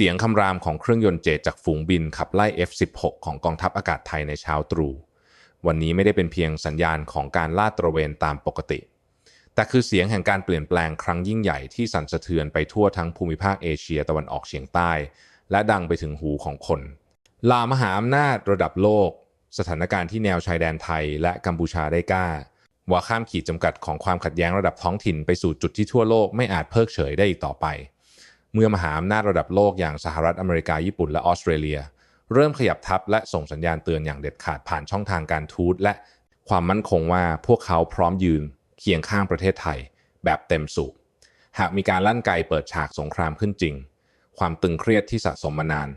เสียงคำรามของเครื่องยนต์เจตจากฝูงบินขับไล่ F-16 ของกองทัพอากาศไทยในเช้าตรู่วันนี้ไม่ได้เป็นเพียงสัญญาณของการลาดตระเวนตามปกติ แต่คือเสียงแห่งการเปลี่ยนแปลงครั้งยิ่งใหญ่ที่สั่นสะเทือนไปทั่วทั้งภูมิภาคเอเชียตะวันออกเฉียงใต้ และดังไปถึงหูของคน ลามหาอำนาจระดับโลก สถานการณ์ที่แนวชายแดนไทยและกัมพูชาได้กล้า ว่าข้ามขีดจำกัดของความขัดแย้งระดับท้องถิ่นไปสู่จุดที่ทั่วโลกไม่อาจเพิกเฉยได้อีกต่อไป เมื่อมหาอำนาจระดับโลกอย่างสหรัฐอเมริกาญี่ปุ่นและออสเตรเลีย เริ่มขยับทัพและส่งสัญญาณเตือนอย่างเด็ดขาดผ่านช่องทางการทูตและความมั่นคงว่าพวกเขาพร้อมยืนเคียงข้างประเทศไทย แบบเต็มสูบหากมีการลั่นไกเปิดฉากสงครามขึ้นจริง ความตึงเครียดที่สะสมมานาน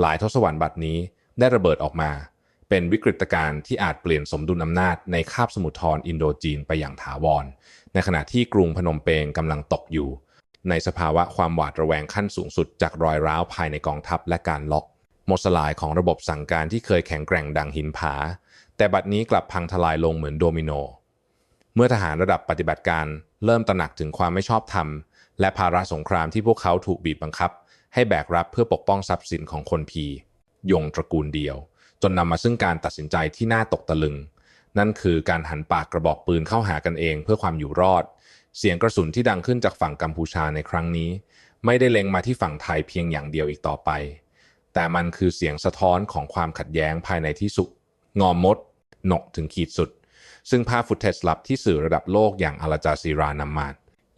หลายทศวรรษบัดนี้ได้ระเบิดออกมา เป็นวิกฤตการณ์ที่อาจเปลี่ยนสมดุลอำนาจในคาบสมุทรทรอินโดจีนไปอย่างถาวร ในขณะที่กรุงพนมเปญกำลังตกอยู่ ในสภาวะความหวาดระแวงขั้นสูงสุดจากรอยร้าวภายในกองทัพและการล็อกหมดสลายของระบบสั่งการที่เคยแข็งแกร่งดังหินผา แต่บัดนี้กลับพังทลายลงเหมือนโดมิโน เมื่อทหารระดับปฏิบัติการเริ่มตระหนักถึงความไม่ชอบธรรม และภาระสงครามที่พวกเขาถูกบีบบังคับ ให้แบกรับเพื่อปกป้องทรัพย์สินของคนพี ยงตระกูลเดียว จนนำมาซึ่งการตัดสินใจที่น่าตกตะลึง นั่นคือการหันปากกระบอกปืนเข้าหากันเองเพื่อความอยู่รอด เสียงกระสุนที่ดังขึ้นจากฝั่งกัมพูชาในครั้งนี้ ไม่ได้เล็งมาที่ฝั่งไทยเพียงอย่างเดียวอีกต่อไป แต่มันคือเสียงสะท้อนของความขัดแย้งภายในที่สุดงอมมด หนกถึงขีดสุด ซึ่งภาพฟุตเทจลับที่สื่อระดับโลกอย่างอาลาจาซีรานำมา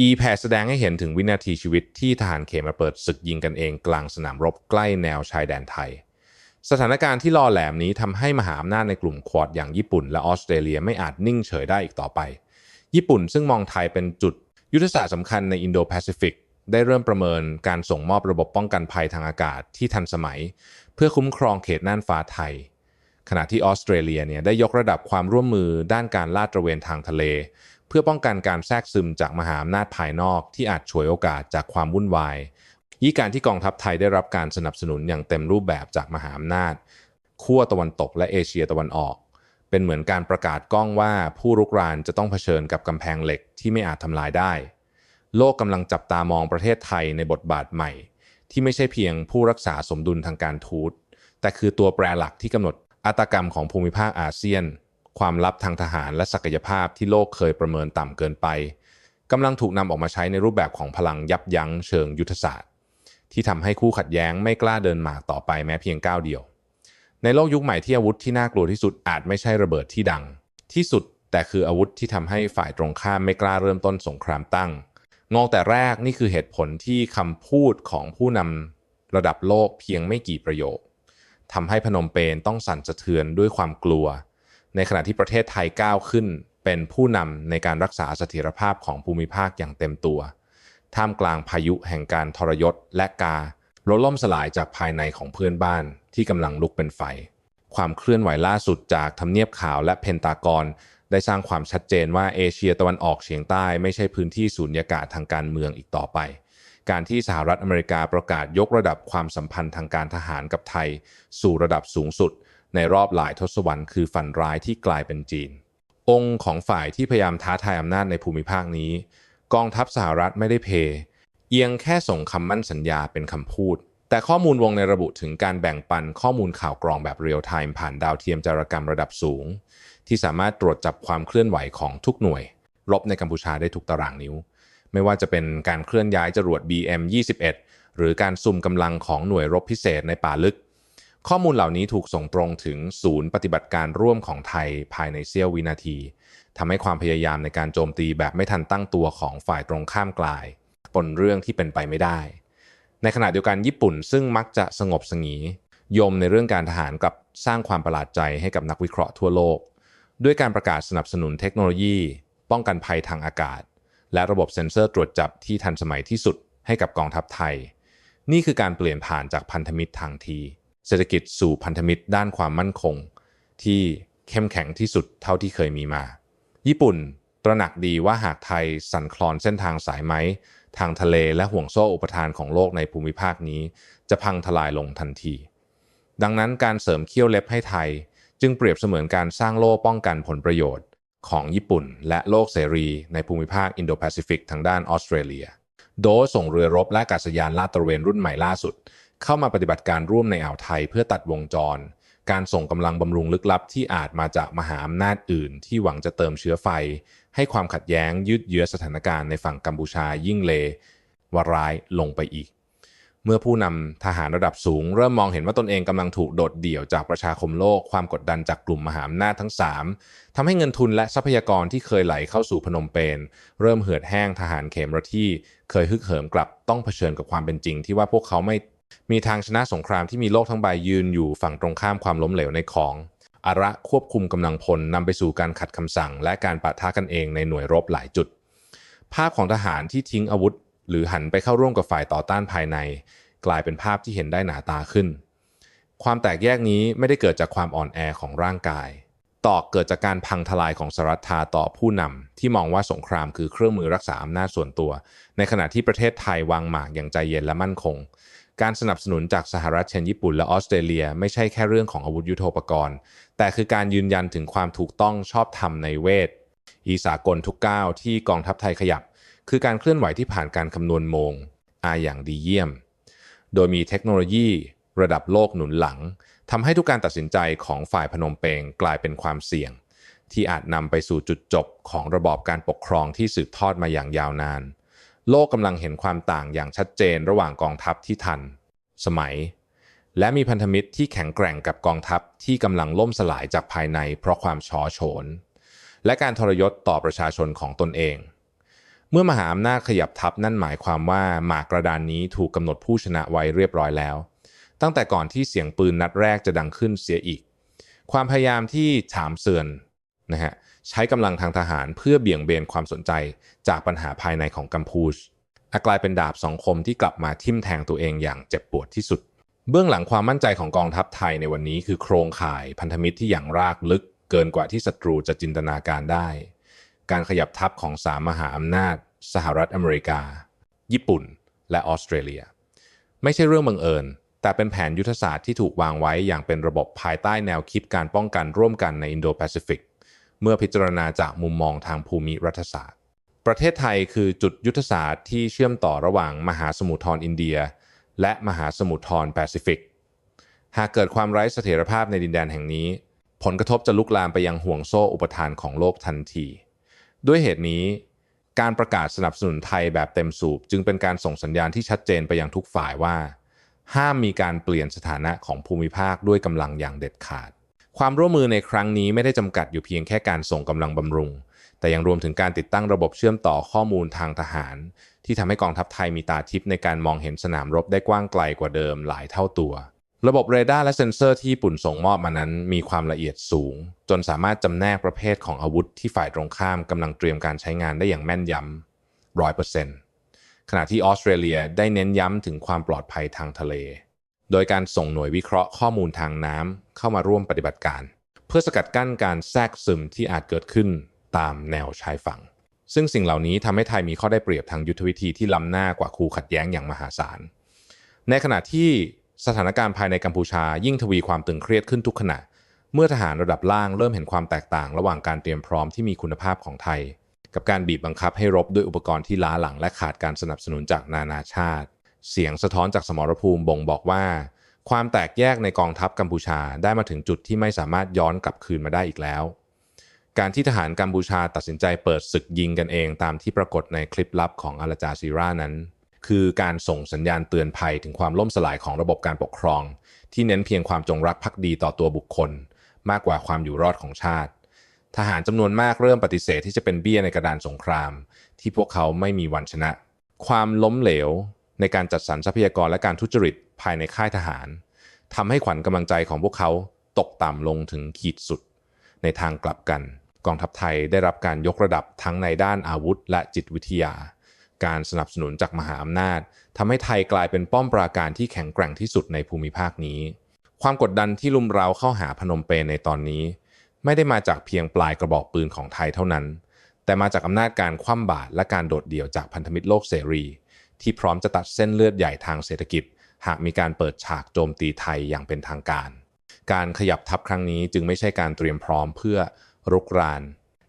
อีแพแสดงให้เห็นถึงวินาทีชีวิตที่ทหารเขมรเปิดศึกยิงกันเองกลางสนามรบใกล้แนวชายแดนไทย สถานการณ์ที่รอแหลมนี้ทำให้มหาอำนาจในกลุ่มควอดอย่างญี่ปุ่นและออสเตรเลียไม่อาจนิ่งเฉยได้อีกต่อไป ญี่ปุ่นซึ่งมองไทยเป็นจุดยุทธศาสตร์สำคัญในอินโดแปซิฟิกได้เริ่มประเมินการส่งมอบระบบป้องกันภัยทางอากาศที่ทันสมัย เพื่อคุ้มครองเขตน่านฟ้าไทย ขณะที่ออสเตรเลียเนี่ยได้ยกระดับความร่วมมือด้านการลาดตระเวนทางทะเล เพื่อป้องกันการแทรกซึมจากมหาอำนาจภายนอกที่อาจฉวยโอกาสจากความวุ่นวายยี่การที่กองทัพไทยได้รับการสนับสนุนอย่างเต็มรูปแบบจากมหาอำนาจ ขั้วตะวันตกและเอเชียตะวันออก เป็นเหมือนการประกาศก้องว่าผู้รุกรานจะต้องเผชิญกับกำแพงเหล็กที่ไม่อาจทำลายได้ โลกกำลังจับตามองประเทศไทยในบทบาทใหม่ ที่ไม่ใช่เพียงผู้รักษาสมดุลทางการทูต แต่คือตัวแปรหลักที่กำหนดอัตกรรมของภูมิภาคอาเซียน ความลับทางทหารและศักยภาพที่โลกเคยประเมินต่ำเกินไปกำลังถูกนำออกมาใช้ในรูปแบบของพลังยับยั้งเชิงยุทธศาสตร์ ที่ทำให้คู่ขัดแย้งไม่กล้าเดินหมากต่อไปแม้เพียงก้าวเดียว ในโลกยุคใหม่ที่อาวุธที่น่ากลัวที่สุดอาจไม่ใช่ระเบิดที่ดัง ที่สุดแต่คืออาวุธที่ทำให้ฝ่ายตรงข้ามไม่กล้าเริ่มต้นสงครามตั้งงงแต่แรกนี่คือเหตุผลที่คำพูดของผู้นำระดับโลกเพียงไม่กี่ประโยคทำให้พนมเปญต้องสั่นสะเทือนด้วยความกลัว ในขณะที่ประเทศไทยก้าวขึ้น เป็นผู้นำในการรักษาเสถียรภาพของภูมิภาคอย่างเต็มตัว ท่ามกลางพายุแห่งการทรยศและกา ลดล่มสลายจากภายในของเพื่อนบ้านที่กำลังลุกเป็นไฟ ความเคลื่อนไหวล่าสุดจากทำเนียบขาวและเพนตากอนได้สร้างความชัดเจนว่าเอเชียตะวันออกเฉียงใต้ไม่ใช่พื้นที่สูญญากาศทางการเมืองอีกต่อไป การที่สหรัฐอเมริกาประกาศยกระดับความสัมพันธ์ทางการทหารกับไทย สู่ระดับสูงสุด ในรอบหลายทศวรรษคือฝันร้ายที่กลายเป็นจีน องค์ของฝ่ายที่พยายามท้าทายอำนาจในภูมิภาคนี้ กองทัพสหรัฐไม่ได้เพ เอียงแค่ส่งคำมั่นสัญญาเป็นคำพูด แต่ข้อมูลวงในระบุถึงการแบ่งปันข้อมูลข่าวกรองแบบเรียลไทม์ผ่านดาวเทียมจารกรรมระดับสูง ที่สามารถตรวจจับความเคลื่อนไหวของทุกหน่วยรบในกัมพูชาได้ทุกตารางนิ้ว ไม่ว่าจะเป็นการเคลื่อนย้ายจรวด BM-21 หรือการซุ่มกำลังของหน่วยรบพิเศษในป่าลึก ข้อมูลเหล่านี้ถูกส่งตรงถึงศูนย์ปฏิบัติการร่วมของไทยภายในเสี้ยววินาทีทำให้ความพยายามในการโจมตีแบบไม่ทันตั้งตัวของฝ่ายตรงข้ามกลาย ปนเรื่องที่เป็นไปไม่ได้ ในขณะเดียวกันญี่ปุ่นซึ่งมักจะสงบสงียมในเรื่องการทหารกับสร้างความประหลาดใจให้กับนักวิเคราะห์ทั่วโลก ด้วยการประกาศสนับสนุนเทคโนโลยี ป้องกันภัยทางอากาศ และระบบเซ็นเซอร์ตรวจจับที่ทันสมัยที่สุดให้กับกองทัพไทย นี่คือการเปลี่ยนผ่านจากพันธมิตรทางที เศรษฐกิจสู่พันธมิตรด้านความมั่นคง ที่เข้มแข็งที่สุดเท่าที่เคยมีมา ญี่ปุ่นตระหนักดีว่าหากไทยสั่นคลอนเส้นทางสายไหม ทางทะเลและห่วงโซ่อุปทานของโลกในภูมิภาคนี้ จะพังทลายลงทันที ดังนั้นการเสริมเขี้ยวเล็บให้ไทย จึงเปรียบเสมือนการสร้างโล่ป้องกันผลประโยชน์ ของญี่ปุ่น และโลกเสรีในภูมิภาคอินโดแปซิฟิกทางด้านออสเตรเลีย โดยส่งเรือรบและอากาศยานลาดตระเวนรุ่นใหม่ล่าสุด เข้ามาปฏิบัติการร่วมในอ่าวไทยเพื่อตัดวงจร การส่งกำลังบำรุงลึกลับที่อาจมาจากมหาอำนาจอื่น ที่หวังจะเติมเชื้อไฟ ให้ความขัดแย้งยืดเยื้อสถานการณ์ในฝั่งกัมพูชายิ่งเลวร้ายลงไปอีก เมื่อผู้นำทหารระดับสูง เริ่มมองเห็นว่าตนเองกำลังถูกโดดเดี่ยวจากประชาคมโลกความกดดันจากกลุ่มมหาอำนาจทั้ง 3ทำให้เงินทุนและทรัพยากรที่เคยไหลเข้าสู่พนมเปญเริ่มเหือดแห้งทหารเขมรที่เคยฮึกเหิมกลับต้องเผชิญกับความเป็นจริง ที่ว่าพวกเขาไม่มีทางชนะสงครามที่มีโลกทั้งใบยืนอยู่ฝั่งตรงข้ามความล้มเหลวในของ อาระควบคุมกำลังพลนำไปสู่การขัดคำสั่ง และการปะทะกันเองในหน่วยรบหลายจุด ภาพของทหารที่ทิ้งอาวุธ หรือหันไปเข้าร่วมกับฝ่ายต่อต้านภายใน กลายเป็นภาพที่เห็นได้หนาตาขึ้น ความแตกแยกนี้ไม่ได้เกิดจากความอ่อนแอของร่างกายต่อเกิดจากการพังทลายของสรัทธาต่อผู้นำที่มองว่าสงครามคือเครื่องมือรักษาอำนาจส่วนตัว ในขณะที่ประเทศไทยวางหมากอย่างใจเย็นและมั่นคง การสนับสนุนจากสหรัฐเช่นญี่ปุ่นและออสเตรเลีย ไม่ใช่แค่เรื่องของอาวุธยุโทโธปกรณ์ แต่คือการยืนยันถึงความถูกต้องชอบธรรมในเวท อีสากลทุกก้าวที่กองทัพไทยขยับ คือการเคลื่อนไหวที่ผ่านการคำนวณโมงอาอย่างดีเยี่ยม โดยมีเทคโนโลยีระดับโลกหนุนหลังทำให้ทุกการตัดสินใจของฝ่ายพนมเปญกลายเป็นความเสี่ยง ที่อาจนำไปสู่จุดจบของระบอบการปกครองที่สืบทอดมาอย่างยาวนาน โลกกำลังเห็นความต่างอย่างชัดเจนระหว่างกองทัพที่ทัน สมัย และมีพันธมิตรที่แข็งแกร่งกับกองทัพที่กำลังล่มสลายจากภายในเพราะความช้อโฉน และการทรยศต่อประชาชนของตนเอง เมื่อมหาอำนาจขยับทัพนั่นหมายความว่าหมากกระดานนี้ถูกกำหนดผู้ชนะไว้เรียบร้อยแล้ว ตั้งแต่ก่อนที่เสียงปืนนัดแรกจะดังขึ้นเสียอีก ความพยายามที่ถามเสือนนะฮะ ใช้กำลังทางทหารเพื่อเบี่ยงเบนความสนใจจากปัญหาภายในของกัมพูชอากลายเป็นดาบสองคมที่กลับมาทิ่มแทงตัวเองอย่างเจ็บปวดที่สุด เบื้องหลังความมั่นใจของกองทัพไทยในวันนี้คือโครงข่ายพันธมิตรที่อย่างรากลึกเกินกว่าที่ศัตรูจะจินตนาการได้ การขยับทัพของสามมหาอำนาจ สหรัฐอเมริกา ญี่ปุ่น และออสเตรเลีย ไม่ใช่เรื่องบังเอิญ แต่เป็นแผนยุทธศาสตร์ที่ถูกวางไว้อย่างเป็นระบบภายใต้แนวคิดการป้องกันร่วมกันในอินโดแปซิฟิก เมื่อพิจารณาจากมุมมองทางภูมิรัฐศาสตร์ ประเทศไทยคือจุดยุทธศาสตร์ที่เชื่อมต่อระหว่างมหาสมุทรทอินเดีย และมหาสมุทรทรแปซิฟิก หากเกิดความไร้เสถียรภาพในดินแดนแห่งนี้ ผลกระทบจะลุกลามไปยังห่วงโซ่อุปทานของโลกทันที ด้วยเหตุนี้ การประกาศสนับสนุนไทยแบบเต็มสูบ จึงเป็นการส่งสัญญาณที่ชัดเจนไปยังทุกฝ่ายว่า ห้ามมีการเปลี่ยนสถานะของภูมิภาคด้วยกำลังอย่างเด็ดขาด ความร่วมมือในครั้งนี้ไม่ได้จำกัดอยู่เพียงแค่การส่งกำลังบำรุง แต่ยังรวมถึงการติดตั้งระบบเชื่อมต่อข้อมูลทางทหาร ที่ทำให้กองทัพไทยมีตาทิพย์ในการมองเห็นสนามรบได้กว้างไกลกว่าเดิมหลายเท่าตัว ระบบเรดาร์และเซ็นเซอร์ที่ญี่ปุ่นส่งมอบมานั้น มีความละเอียดสูง จนสามารถจำแนกประเภทของอาวุธที่ฝ่ายตรงข้ามกำลังเตรียมการใช้งานได้อย่างแม่นยำร้อยเปอร์เซ็นต์ขณะที่ออสเตรเลียได้เน้นย้ำถึงความปลอดภัยทางทะเล โดยการส่งหน่วยวิเคราะห์ข้อมูลทางน้ำเข้ามาร่วมปฏิบัติการ เพื่อสกัดกั้นการแทรกซึมที่อาจเกิดขึ้นตามแนวชายฝั่ง ซึ่งสิ่งเหล่านี้ทำให้ไทยมีข้อได้เปรียบทางยุทธวิธีที่ล้ำหน้ากว่าคู่ขัดแย้งอย่างมหาศาล ในขณะที่สถานการณ์ภายในกัมพูชายิ่งทวีความตึงเครียดขึ้นทุกขณะ เมื่อทหารระดับล่างเริ่มเห็นความแตกต่าง ระหว่างการเตรียมพร้อมที่มีคุณภาพของไทย กับการบีบบังคับให้รบด้วยอุปกรณ์ที่ล้าหลังและขาดการสนับสนุนจากนานาชาติ เสียงสะท้อนจากสมรภูมิบ่งบอกว่า ความแตกแยกในกองทัพกัมพูชาได้มาถึงจุดที่ไม่สามารถย้อนกลับคืนมาได้อีกแล้ว การที่ทหารกัมพูชาตัดสินใจเปิดศึกยิงกันเองตามที่ปรากฏในคลิปลับของอาราจาซีรานั้น คือการส่งสัญญาณเตือนภัยถึงความล่มสลายของระบบการปกครอง ที่เน้นเพียงความจงรักภักดีต่อตัวบุคคล มากกว่าความอยู่รอดของชาติทหารจำนวนมากเริ่มปฏิเสธที่จะเป็นเบี้ยในกระดานสงคราม ที่พวกเขาไม่มีวันชนะ ความล้มเหลว ในการจัดสรรทรัพยากรและการทุจริตภายในค่ายทหารทำให้ขวัญกำลังใจของพวกเขาตกต่ำลงถึงขีดสุด ในทางกลับกัน กองทัพไทยได้รับการยกระดับทั้งในด้านอาวุธและจิตวิทยา การสนับสนุนจากมหาอำนาจทำให้ไทยกลายเป็นป้อมปราการที่แข็งแกร่งที่สุดในภูมิภาคนี้ ความกดดันที่ลุมเร้าเข้าหาพนมเปญในตอนนี้ ไม่ได้มาจากเพียงปลายกระบอกปืนของไทยเท่านั้น แต่มาจากอำนาจการคว่ำบาตรและการโดดเดี่ยวจากพันธมิตรโลกเสรี ที่พร้อมจะตัดเส้นเลือดใหญ่ทางเศรษฐกิจ หากมีการเปิดฉากโจมตีไทยอย่างเป็นทางการ การขยับทัพครั้งนี้จึงไม่ใช่การเตรียมพร้อมเพื่อรุกราน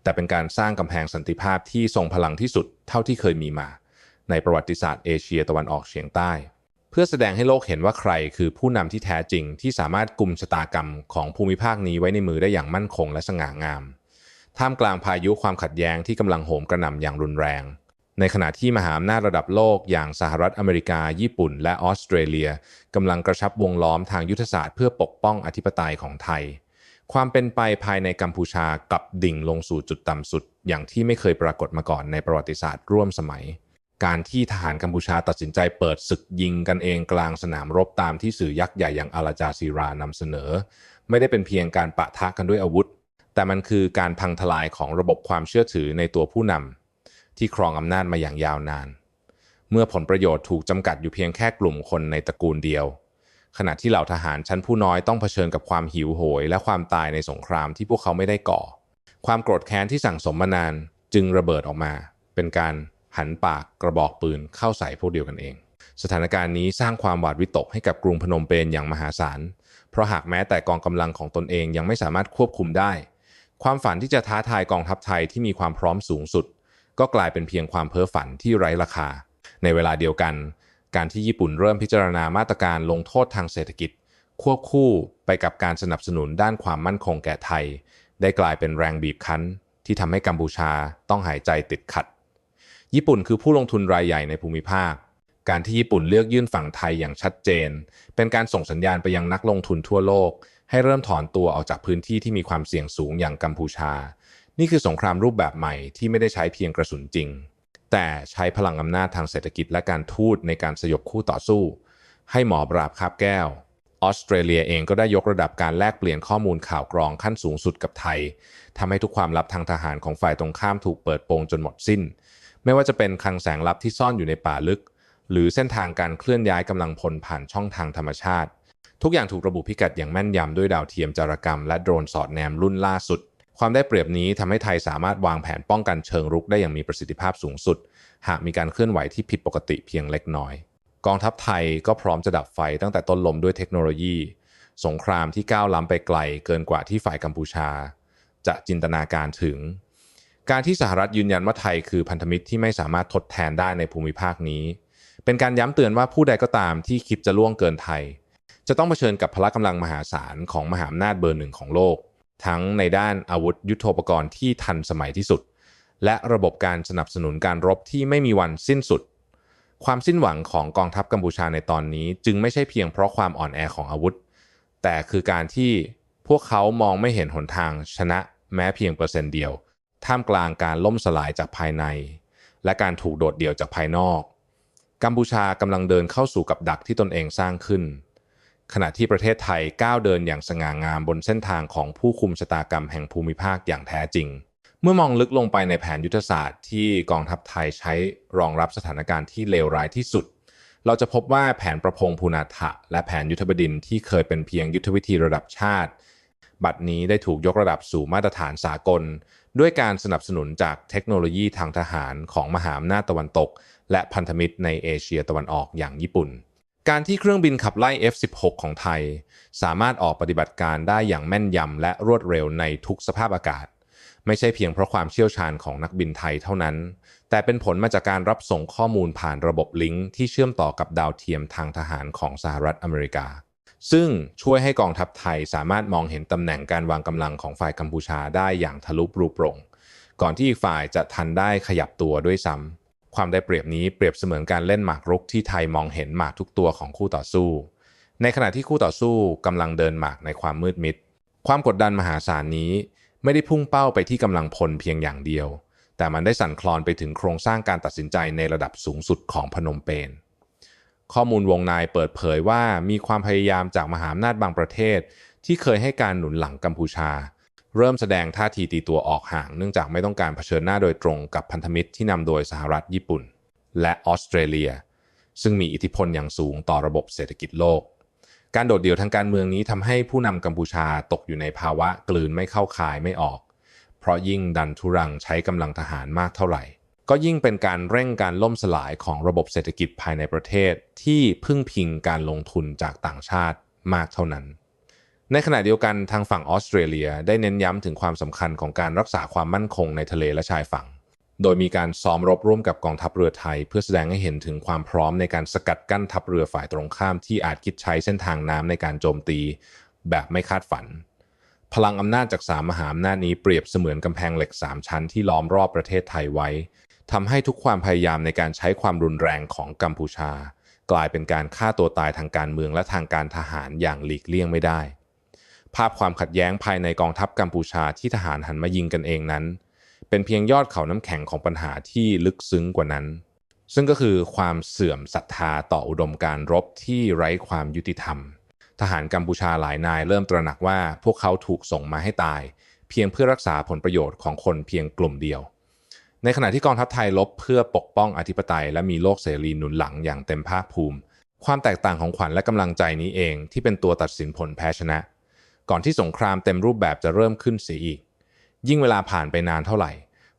แต่เป็นการสร้างกำแพงสันติภาพที่ทรงพลังที่สุดเท่าที่เคยมีมา ในประวัติศาสตร์เอเชียตะวันออกเฉียงใต้ เพื่อแสดงให้โลกเห็นว่าใครคือผู้นำที่แท้จริง ที่สามารถกุมชะตากรรมของภูมิภาคนี้ไว้ในมือได้อย่างมั่นคงและสง่างามท่ามกลางพายุความขัดแย้งที่กำลังโหมกระหน่ำอย่างรุนแรง ในขณะที่มหาอำนาจระดับโลกอย่างสหรัฐอเมริกา ญี่ปุ่น และออสเตรเลียกำลังกระชับวงล้อมทางยุทธศาสตร์เพื่อปกป้องอธิปไตยของไทย ความเป็นไปภายในกัมพูชากับดิ่งลงสู่จุดต่ำสุด อย่างที่ไม่เคยปรากฏมาก่อนในประวัติศาสตร์ร่วมสมัย การที่ทหารกัมพูชาตัดสินใจเปิดศึกยิงกันเองกลางสนามรบตามที่สื่อยักษ์ใหญ่อย่างอาลาจาซีรานำเสนอ ไม่ได้เป็นเพียงการปะทะกันด้วยอาวุธ แต่มันคือการพังทลายของระบบความเชื่อถือในตัวผู้นำ ที่ครองอำนาจมาอย่างยาวนาน เมื่อผลประโยชน์ถูกจำกัดอยู่เพียงแค่กลุ่มคนในตระกูลเดียว ขณะที่เหล่าทหารชั้นผู้น้อยต้องเผชิญกับความหิวโหย และความตายในสงครามที่พวกเขาไม่ได้ก่อ ความโกรธแค้นที่สั่งสมมานานจึงระเบิดออกมา เป็นการหันปากกระบอกปืนเข้าใส่พวกเดียวกันเอง สถานการณ์นี้สร้างความหวาดวิตกให้กับกรุงพนมเปญอย่างมหาศาล เพราะหากแม้แต่กองกำลังของตนเองยังไม่สามารถควบคุมได้ ความฝันที่จะท้าทายกองทัพไทยที่มีความพร้อมสูงสุด ก็กลายเป็นเพียงความเพ้อฝันที่ไร้ราคา ในเวลาเดียวกัน การที่ญี่ปุ่นเริ่มพิจารณามาตรการลงโทษทางเศรษฐกิจ ควบคู่ไปกับการสนับสนุนด้านความมั่นคงแก่ไทย ได้กลายเป็นแรงบีบคั้น ที่ทำให้กัมพูชาต้องหายใจติดขัด ญี่ปุ่นคือผู้ลงทุนรายใหญ่ในภูมิภาค การที่ญี่ปุ่นเลือกยื่นฝั่งไทยอย่างชัดเจน เป็นการส่งสัญญาณไปยังนักลงทุนทั่วโลก ให้เริ่มถอนตัวออกจากพื้นที่ที่มีความเสี่ยงสูงอย่างกัมพูชา นี่คือสงครามรูปแบบใหม่ที่ไม่ได้ใช้เพียงกระสุนจริง แต่ใช้พลังอำนาจทางเศรษฐกิจและการทูตในการสยบคู่ต่อสู้ ให้หมอปราบคาบแก้ว ออสเตรเลียเองก็ได้ยกระดับการแลกเปลี่ยนข้อมูลข่าวกรองขั้นสูงสุดกับไทยทำให้ทุกความลับทางทหารของฝ่ายตรงข้ามถูกเปิดโปงจนหมดสิ้น ไม่ว่าจะเป็นคลังแสงลับที่ซ่อนอยู่ในป่าลึก หรือเส้นทางการเคลื่อนย้ายกำลังพลผ่านช่องทางธรรมชาติ ทุกอย่างถูกระบุพิกัดอย่างแม่นยำด้วยดาวเทียมจารกรรม และโดรนสอดแนมรุ่นล่าสุด ความได้เปรียบนี้ทำให้ไทยสามารถวางแผนป้องกันเชิงรุกได้อย่างมีประสิทธิภาพสูงสุด หากมีการเคลื่อนไหวที่ผิดปกติเพียงเล็กน้อย กองทัพไทยก็พร้อมจะดับไฟตั้งแต่ต้นลมด้วยเทคโนโลยี สงครามที่ก้าวล้ำไปไกลเกินกว่าที่ฝ่ายกัมพูชา จะจินตนาการถึง การที่สหรัฐยืนยันว่าไทยคือพันธมิตรที่ไม่สามารถทดแทนได้ในภูมิภาคนี้ เป็นการย้ำเตือนว่าผู้ใดก็ตามที่คิดจะล่วงเกินไทย จะต้องเผชิญกับพละกำลังมหาศาลของมหาอำนาจเบอร์หนึ่งของโลก ทั้งในด้านอาวุธยุโทโธปกรณ์ที่ทันสมัยที่สุด และระบบการสนับสนุนการรบที่ไม่มีวันสิ้นสุด ความสิ้นหวังของกองทัพกัมพูชาในตอนนี้ จึงไม่ใช่เพียงเพราะความอ่อนแอของอาวุธ แต่คือการที่พวกเขามองไม่เห็นหนทางชนะแม้เพียงเปอร์เซ็นต์เดียว ท่ามกลางการล่มสลายจากภายใน และการถูกโดดเดี่ยวจากภายนอก กัมพูชากำลังเดินเข้าสู่กับดักที่ตนเองสร้างขึ้น ขณะที่ประเทศไทยก้าวเดินอย่างสง่างามบนเส้นทางของผู้คุมชะตากรรมแห่งภูมิภาคอย่างแท้จริง เมื่อมองลึกลงไปในแผนยุทธศาสตร์ที่กองทัพไทยใช้รองรับสถานการณ์ที่เลวร้ายที่สุด เราจะพบว่าแผนประพงภูนาถะ และแผนยุทธบดินทร์ที่เคยเป็นเพียงยุทธวิธีระดับชาติ บัดนี้ได้ถูกยกระดับสู่มาตรฐานสากล ด้วยการสนับสนุนจากเทคโนโลยีทางทหารของมหาอำนาจตะวันตก และพันธมิตรในเอเชียตะวันออกอย่างญี่ปุ่น การที่เครื่องบินขับไล่ F-16 ของไทย สามารถออกปฏิบัติการได้อย่างแม่นยำและรวดเร็วในทุกสภาพอากาศ ไม่ใช่เพียงเพราะความเชี่ยวชาญของนักบินไทยเท่านั้น แต่เป็นผลมาจากการรับส่งข้อมูลผ่านระบบลิงก์ที่เชื่อมต่อกับดาวเทียมทางทหารของสหรัฐอเมริกา ซึ่งช่วยให้กองทัพไทยสามารถมองเห็นตำแหน่งการวางกำลังของฝ่ายกัมพูชาได้อย่างทะลุปรุโปร่งก่อนที่อีกฝ่ายจะทันได้ขยับตัวด้วยซ้ำ ความได้เปรียบนี้เปรียบเสมือนการเล่นหมากรุกที่ไทยมองเห็นหมากทุกตัวของคู่ต่อสู้ ในขณะที่คู่ต่อสู้กำลังเดินหมากในความมืดมิด ความกดดันมหาศาลนี้ไม่ได้พุ่งเป้าไปที่กำลังพลเพียงอย่างเดียว แต่มันได้สั่นคลอนไปถึงโครงสร้างการตัดสินใจในระดับสูงสุดของพนมเปญข้อมูลวงในเปิดเผยว่ามีความพยายามจากมหาอำนาจบางประเทศ ที่เคยให้การหนุนหลังกัมพูชา เริ่มแสดงท่าทีตีตัวออกห่าง เนื่องจากไม่ต้องการเผชิญหน้าโดยตรงกับพันธมิตรที่นำโดยสหรัฐญี่ปุ่น และออสเตรเลีย ซึ่งมีอิทธิพลอย่างสูงต่อระบบเศรษฐกิจโลก การโดดเดี่ยวทางการเมืองนี้ทำให้ผู้นำกัมพูชาตกอยู่ในภาวะกลืนไม่เข้าคายไม่ออก เพราะยิ่งดันทุรังใช้กำลังทหารมากเท่าไหร่ ก็ยิ่งเป็นการเร่งการล่มสลายของระบบเศรษฐกิจภายในประเทศที่พึ่งพิงการลงทุนจากต่างชาติมากเท่านั้น ในขณะเดียวกันทางฝั่งออสเตรเลียได้เน้นย้ำถึงความสำคัญของการรักษาความมั่นคงในทะเลและชายฝั่ง โดยมีการซ้อมรบร่วมกับกองทัพเรือไทย เพื่อแสดงให้เห็นถึงความพร้อมในการสกัดกั้นทัพเรือฝ่ายตรงข้ามที่อาจคิดใช้เส้นทางน้ำในการโจมตี แบบไม่คาดฝัน พลังอำนาจจากสามมหาอำนาจนี้เปรียบเสมือนกำแพงเหล็กสามชั้นที่ล้อมรอบประเทศไทยไว้ทำให้ทุกความพยายามในการใช้ความรุนแรงของกัมพูชา กลายเป็นการฆ่าตัวตายทางการเมืองและทางการทหารอย่างหลีกเลี่ยงไม่ได้ ภาพความขัดแย้งภายในกองทัพกัมพูชาที่ทหารหันมายิงกันเองนั้น เป็นเพียงยอดเขาน้ำแข็งของปัญหาที่ลึกซึ้งกว่านั้น ซึ่งก็คือความเสื่อมศรัทธาต่ออุดมการรบที่ไร้ความยุติธรรม ทหารกัมพูชาหลายนายเริ่มตระหนักว่าพวกเขาถูกส่งมาให้ตาย เพียงเพื่อรักษาผลประโยชน์ของคนเพียงกลุ่มเดียว ในขณะที่กองทัพไทยลบเพื่อปกป้องอธิปไตย และมีโลกเสรีหนุนหลังอย่างเต็มภาคภูมิ ความแตกต่างของขวัญและกำลังใจนี้เองที่เป็นตัวตัดสินผลแพ้ชนะ ก่อนที่สงครามเต็มรูปแบบจะเริ่มขึ้นเสียอีก ยิ่งเวลาผ่านไปนานเท่าไหร่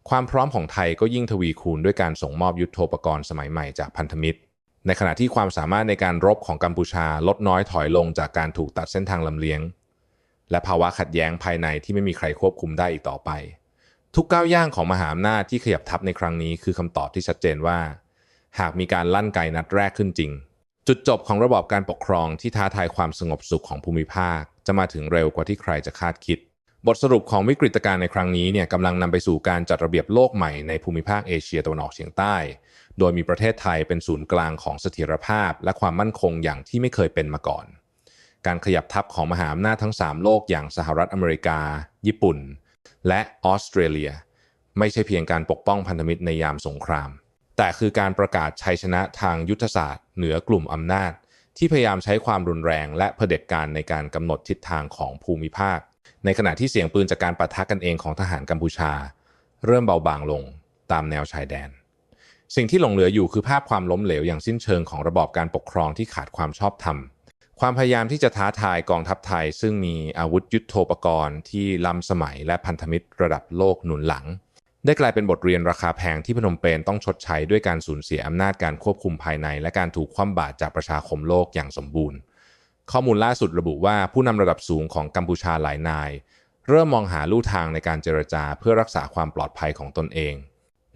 ความพร้อมของไทยก็ยิ่งทวีคูณด้วยการส่งมอบยุทโธปกรณ์สมัยใหม่จากพันธมิตร ในขณะที่ความสามารถในการรบของกัมพูชาลดน้อยถอยลงจากการถูกตัดเส้นทางลำเลียง และภาวะขัดแย้งภายในที่ไม่มีใครควบคุมได้อีกต่อไป ทุกก้าวย่างของมหาอำนาจที่ขยับทัพในครั้งนี้คือคำตอบที่ชัดเจนว่า หากมีการลั่นไกนัดแรกขึ้นจริง จุดจบของระบอบการปกครองที่ท้าทายความสงบสุขของภูมิภาค จะมาถึงเร็วกว่าที่ใครจะคาดคิด บทสรุปของวิกฤตการณ์ในครั้งนี้เนี่ยกำลังนำไปสู่การจัดระเบียบโลกใหม่ในภูมิภาคเอเชียตะวันออกเฉียงใต้ โดยมีประเทศไทยเป็นศูนย์กลางของเสถียรภาพ และความมั่นคงอย่างที่ไม่เคยเป็นมาก่อน การขยับทัพของมหาอำนาจทั้ง 3 โลกอย่างสหรัฐอเมริกา ญี่ปุ่น และออสเตรเลีย ไม่ใช่เพียงการปกป้องพันธมิตรในยามสงคราม แต่คือการประกาศชัยชนะทางยุทธศาสตร์ เหนือกลุ่มอำนาจ ที่พยายามใช้ความรุนแรง และเผด็จการในการกำหนดทิศทางของภูมิภาค ในขณะที่เสียงปืนจากการปะทะกันเองของทหารกัมพูชา เริ่มเบาบางลงตามแนวชายแดน สิ่งที่หลงเหลืออยู่คือภาพความล้มเหลวอย่างสิ้นเชิงของระบอบการปกครองที่ขาดความชอบธรรมความพยายามที่จะท้าทายกองทัพไทย ซึ่งมีอาวุธยุโทโธปกรณ์ที่ล้ำสมัยและพันธมิตรระดับโลกหนุนหลัง ได้กลายเป็นบทเรียนราคาแพงที่พนมเปญต้องชดใช้ด้วยการสูญเสียอำนาจการควบคุมภายใน และการถูกคว่ำบาตรจากประชาคมโลกอย่างสมบูรณ์ ข้อมูลล่าสุดระบุว่าผู้นำระดับสูงของกัมพูชาหลายนาย เริ่มมองหาลู่ทางในการเจรจาเพื่อรักษาความปลอดภัยของตนเอง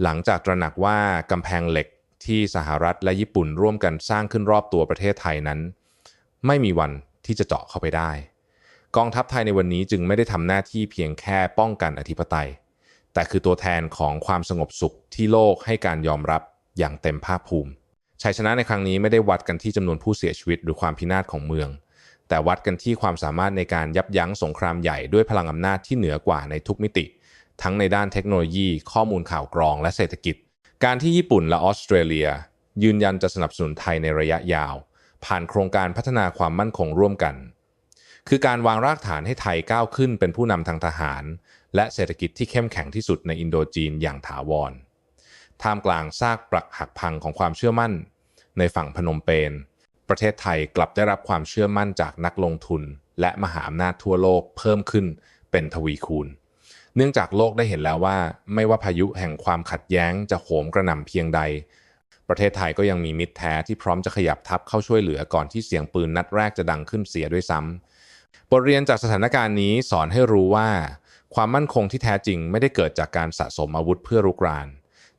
หลังจากตระหนักว่ากำแพงเหล็กที่สหรัฐและญี่ปุ่นร่วมกันสร้างขึ้นรอบตัวประเทศไทยนั้น ไม่มีวันที่จะเจาะเข้าไปได้ กองทัพไทยในวันนี้จึงไม่ได้ทำหน้าที่เพียงแค่ป้องกันอธิปไตย แต่คือตัวแทนของความสงบสุขที่โลกให้การยอมรับอย่างเต็มภาคภูมิชัยชนะในครั้งนี้ไม่ได้วัดกันที่จำนวนผู้เสียชีวิตหรือความพินาศของเมือง แต่วัดกันที่ความสามารถในการยับยั้งสงครามใหญ่ด้วยพลังอำนาจที่เหนือกว่าในทุกมิติ ทั้งในด้านเทคโนโลยี ข้อมูลข่าวกรองและเศรษฐกิจ การที่ญี่ปุ่นและออสเตรเลีย ยืนยันจะสนับสนุนไทยในระยะยาว ผ่านโครงการพัฒนาความมั่นคงร่วมกัน คือการวางรากฐานให้ไทยก้าวขึ้นเป็นผู้นำทางทหาร และเศรษฐกิจที่เข้มแข็งที่สุดในอินโดจีนอย่างถาวร ท่ามกลางซากปรักหักพังของความเชื่อมั่น ในฝั่งพนมเปญ ประเทศไทยกลับได้รับความเชื่อมั่นจากนักลงทุน และมหาอำนาจทั่วโลกเพิ่มขึ้นเป็นทวีคูณ เนื่องจากโลกได้เห็นแล้วว่า ไม่ว่าพายุแห่งความขัดแย้งจะโหมกระหน่ำเพียงใด ประเทศไทยก็ยังมีมิตรแท้ที่พร้อมจะขยับทัพเข้าช่วยเหลือก่อนที่เสียงปืนนัดแรกจะดังขึ้นเสียด้วยซ้ำบทเรียนจากสถานการณ์นี้สอนให้รู้ว่า ความมั่นคงที่แท้จริงไม่ได้เกิดจากการสะสมอาวุธเพื่อรุกราน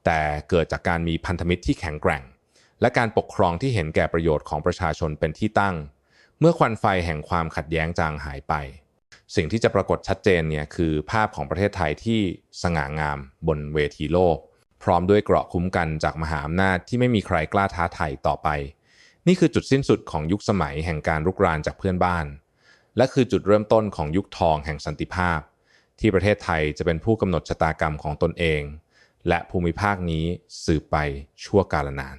แต่เกิดจากการมีพันธมิตรที่แข็งแกร่ง และการปกครองที่เห็นแก่ประโยชน์ของประชาชนเป็นที่ตั้ง เมื่อควันไฟแห่งความขัดแย้งจางหายไป สิ่งที่จะปรากฏชัดเจนเนี่ยคือภาพของประเทศไทยที่สง่างามบนเวทีโลก พร้อมด้วยเกราะคุ้มกันจากมหาอำนาจที่ไม่มีใครกล้าท้าทายต่อไป นี่คือจุดสิ้นสุดของยุคสมัยแห่งการรุกรานจากเพื่อนบ้าน และคือจุดเริ่มต้นของยุคทองแห่งสันติภาพ ที่ประเทศไทยจะเป็นผู้กำหนดชะตากรรมของตนเอง และภูมิภาคนี้สืบไปชั่วกาลนาน